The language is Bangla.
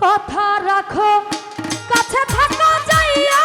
কথা রাখো কাছে থাকো যাইয়া